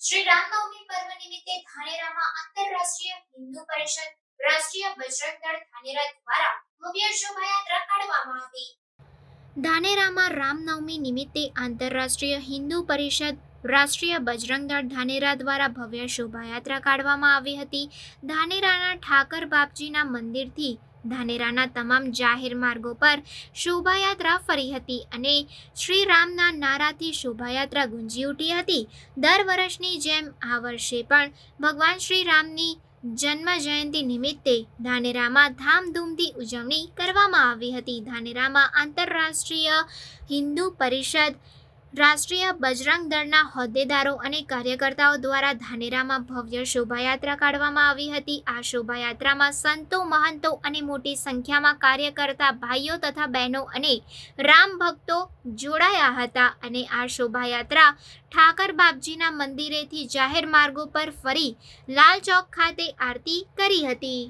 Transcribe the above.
શ્રી રામનવમી પર્વ નિમિત્તે ધાનેરામાં આંતરરાષ્ટ્રીય હિન્દુ પરિષદ, રાષ્ટ્રીય બજરંગ દળ ધાનેરા દ્વારા ભવ્ય શોભાયાત્રા કાઢવામાં આવી. ધાનેરામાં રામનવમી નિમિત્તે આંતરરાષ્ટ્રીય હિન્દુ પરિષદ, રાષ્ટ્રીય બજરંગ દળ ધાનેરા દ્વારા ભવ્ય શોભાયાત્રા કાઢવામાં આવી હતી. ધાનેરાના ઠાકર બાપજીના મંદિરથી ધાનેરાના તમામ જાહેર માર્ગો પર શોભાયાત્રા ફરી હતી અને શ્રી રામના નારાથી શોભાયાત્રા ગુંજી ઉઠી હતી. દર વર્ષની જેમ આ વર્ષે પણ ભગવાન શ્રી રામની જન્મ જયંતિ નિમિત્તે ધાનેરામાં ધામધૂમથી ઉજવણી કરવામાં આવી હતી. ધાનેરામાં આંતરરાષ્ટ્રીય હિન્દુ પરિષદ રાષ્ટ્રીય બજરંગ દળના હોદ્દેદારો અને કાર્યકર્તાઓ દ્વારા ધાનેરામાં ભવ્ય શોભાયાત્રા કાઢવામાં આવી હતી. આ શોભાયાત્રામાં સંતો, મહંતો અને મોટી સંખ્યામાં કાર્યકર્તા ભાઈઓ તથા બહેનો અને રામ ભક્તો જોડાયા હતા અને આ શોભાયાત્રા ઠાકર બાપજીના મંદિરેથી જાહેર માર્ગો પર ફરી લાલ ચોક ખાતે આરતી કરી હતી.